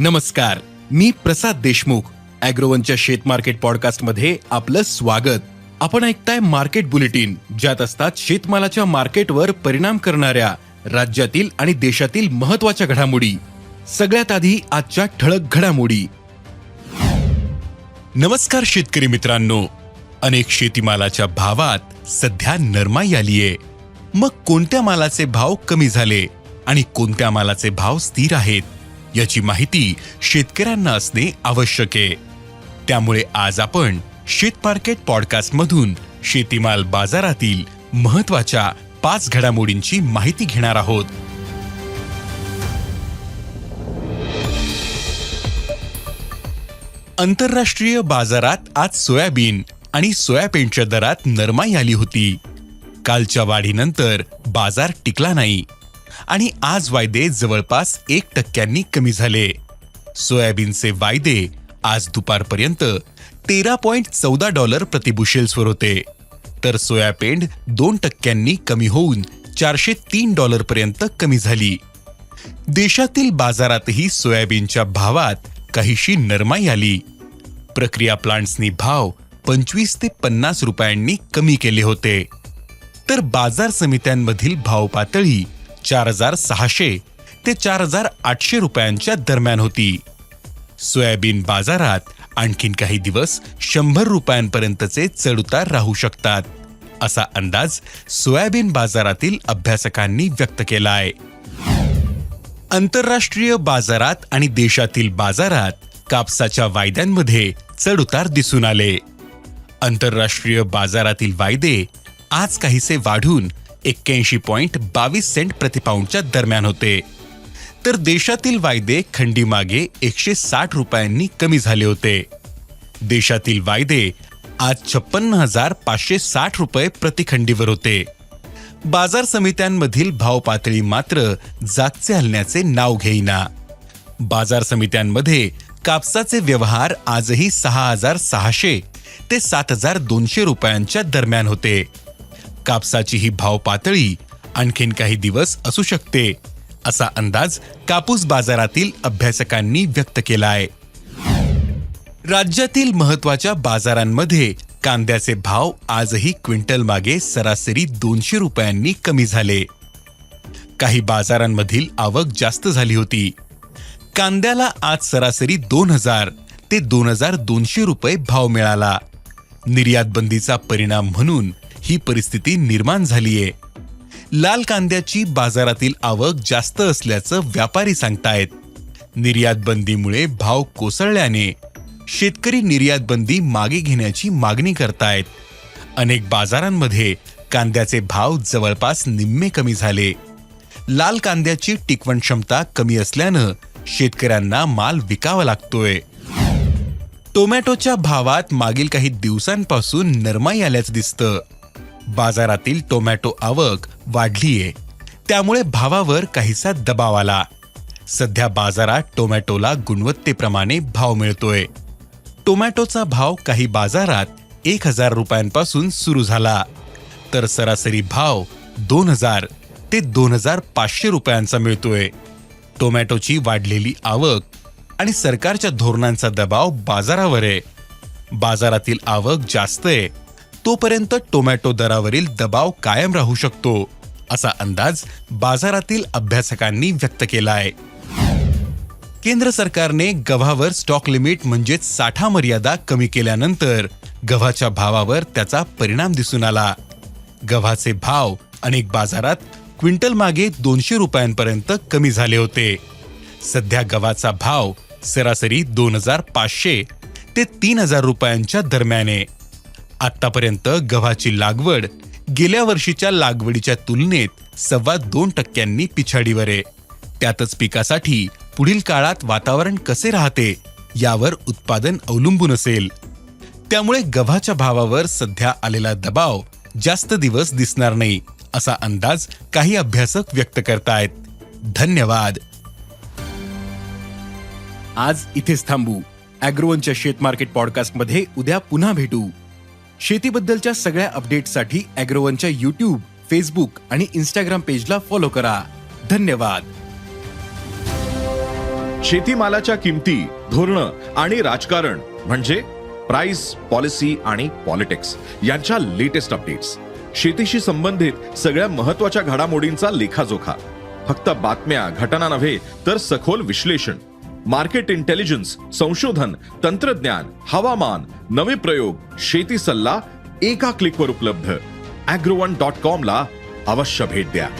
नमस्कार मी प्रसाद देशमुख अॅग्रोवनच्या शेत मार्केट पॉडकास्टमध्ये आपलं स्वागत. आपण ऐकताय मार्केट बुलेटिन ज्यात असतात शेतमालाच्या मार्केटवर परिणाम करणाऱ्या राज्यातील आणि देशातील महत्त्वाच्या घडामोडी. सगळ्यात आधी आजच्या ठळक घडामोडी. नमस्कार शेतकरी मित्रांनो. अनेक शेतीमालाच्या भावात सध्या नरमाई आलीये. मग कोणत्या मालाचे भाव कमी झाले आणि कोणत्या मालाचे भाव स्थिर आहेत? याची माहिती शेतकऱ्यांना असणे आवश्यक आहे. त्यामुळे आज आपण शेत मार्केट पॉडकास्टमधून शेतीमाल बाजारातील महत्त्वाच्या पाच घडामोडींची माहिती घेणार आहोत. आंतरराष्ट्रीय बाजारात आज सोयाबीन आणि सोयाबीनच्या दरात नरमाई आली होती. कालच्या वाढीनंतर बाजार टिकला नाही. आणि आज वायदे जवळपास एक टक्क्यांनी कमी झाले. सोयाबीनचे वायदे आज दुपारपर्यंत तेरा पॉइंट चौदा डॉलर प्रतिबुशेल्सवर होते. तर सोयापेंड दोन टक्क्यांनी कमी होऊन चारशे तीन डॉलरपर्यंत कमी झाली. देशातील बाजारातही सोयाबीनच्या भावात काहीशी नरमाई आली. प्रक्रिया प्लांट्सनी भाव पंचवीस ते पन्नास रुपयांनी कमी केले होते. तर बाजार समित्यांमधील भाव पातळी चार हजार सहाशे ते चार हजार आठशे रुपयांच्या दरम्यान होती. सोयाबीन बाजारात आणखीन काही दिवस शंभर रुपयांपर्यंतचे चढउतार राहू शकतात असा अंदाज सोयाबीन बाजारातील अभ्यासकांनी व्यक्त केलाय. आंतरराष्ट्रीय बाजारात आणि देशातील बाजारात कापसाच्या वायद्यांमध्ये चढउतार दिसून आले. आंतरराष्ट्रीय बाजारातील वायदे आज काहीसे वाढून एक्क्याऐंशी पॉईंट बावीस सेंट प्रतिपाऊंडच्या दरम्यान होते. तर देशातील वायदे खंडीमागे एकशे साठ रुपयांनी कमी झाले होते. देशातील वायदे आज छप्पन्न हजार पाचशे साठ रुपये प्रतिखंडीवर होते. बाजार समित्यांमधील भाव पातळी मात्र जागचे हलण्याचे नाव घेईना. बाजार समित्यांमध्ये कापसाचे व्यवहार आजही सहा हजार सहाशे ते सात हजार दोनशे रुपयांच्या दरम्यान होते. कापसाची ही भाव पातळी आणखीन काही दिवस असू शकते असा अंदाज कापूस बाजारातील अभ्यासकांनी व्यक्त केलाय. राज्यातील महत्त्वाच्या बाजारांमध्ये कांद्याचे भाव आजही क्विंटल मागे सरासरी दोनशे रुपयांनी कमी झाले. काही बाजारांमधील आवक जास्त झाली होती. कांद्याला आज सरासरी दोन हजार ते दोन हजार दोनशे रुपये भाव मिळाला. निर्यात बंदीचा परिणाम म्हणून ही परिस्थिती निर्माण झालीये. लाल कांद्याची बाजारातील आवक जास्त असल्याचं व्यापारी सांगतायत. निर्यात बंदीमुळे भाव कोसळल्याने शेतकरी निर्यात बंदी मागे घेण्याची मागणी करतायत. अनेक बाजारांमध्ये कांद्याचे भाव जवळपास निम्मे कमी झाले. लाल कांद्याची टिकवण क्षमता कमी असल्यानं शेतकऱ्यांना माल विकावा लागतोय. टोमॅटोच्या भावात मागील काही दिवसांपासून नरमाई आल्याचं दिसतं. बाजारातील टोमॅटो आवक वाढलीये. त्यामुळे भावावर काहीसा दबाव आला. सध्या बाजारात टोमॅटोला गुणवत्तेप्रमाणे भाव मिळतोय. टोमॅटोचा भाव काही बाजारात एक हजार रुपयांपासून सुरू झाला. तर सरासरी भाव दोन हजार ते दोन हजार पाचशे रुपयांचा मिळतोय. टोमॅटोची वाढलेली आवक आणि सरकारच्या धोरणांचा दबाव बाजारावर आहे बाजारातील आवक जास्त आहे तोपर्यंत टोमॅटो दरावरील दबाव कायम राहू शकतो असा अंदाज बाजारातील अभ्यासकांनी व्यक्त केलाय. केंद्र सरकारने गव्हावर स्टॉक लिमिट म्हणजेच साठा मर्यादा कमी केल्यानंतर गव्हाच्या भावावर त्याचा परिणाम दिसून आला. गव्हाचे भाव अनेक बाजारात क्विंटल मागे दोनशे रुपयांपर्यंत कमी झाले होते. सध्या गव्हाचा भाव सरासरी दोन हजार पाचशे ते तीन हजार रुपयांच्या दरम्यान आहे. आतापर्यंत गव्हाची लागवड गेल्या वर्षीच्या लागवडीच्या तुलनेत सव्वा दोन टक्क्यांनी पिछाडीवर आहे. त्यातच पिकासाठी पुढील काळात वातावरण कसे राहते यावर उत्पादन अवलंबून असेल. त्यामुळे गव्हाच्या भावावर सध्या आलेला दबाव जास्त दिवस दिसणार नाही असा अंदाज काही अभ्यासक व्यक्त करतायत. धन्यवाद. आज इथेच थांबू. अॅग्रोवनच्या शेत मार्केट पॉडकास्टमध्ये उद्या पुन्हा भेटू. शेतीबद्दलच्या सगळ्या अपडेट्ससाठी अॅग्रोवनच्या युट्यूब फेसबुक आणि इन्स्टाग्राम पेजला फॉलो करा. धन्यवाद. शेतीमालाच्या किमती धोरणं आणि राजकारण म्हणजे प्राइस पॉलिसी आणि पॉलिटिक्स यांच्या लेटेस्ट अपडेट्स शेतीशी संबंधित सगळ्या महत्त्वाच्या घडामोडींचा लेखाजोखा. फक्त बातम्या घटना नव्हे तर सखोल विश्लेषण. मार्केट इंटेलिजेंस, संशोधन, तंत्रज्ञान, हवामान, नवे प्रयोग, शेती सल्ला, एका क्लिकवर उपलब्ध. अॅग्रोवन डॉट कॉम ला अवश्य भेट द्या.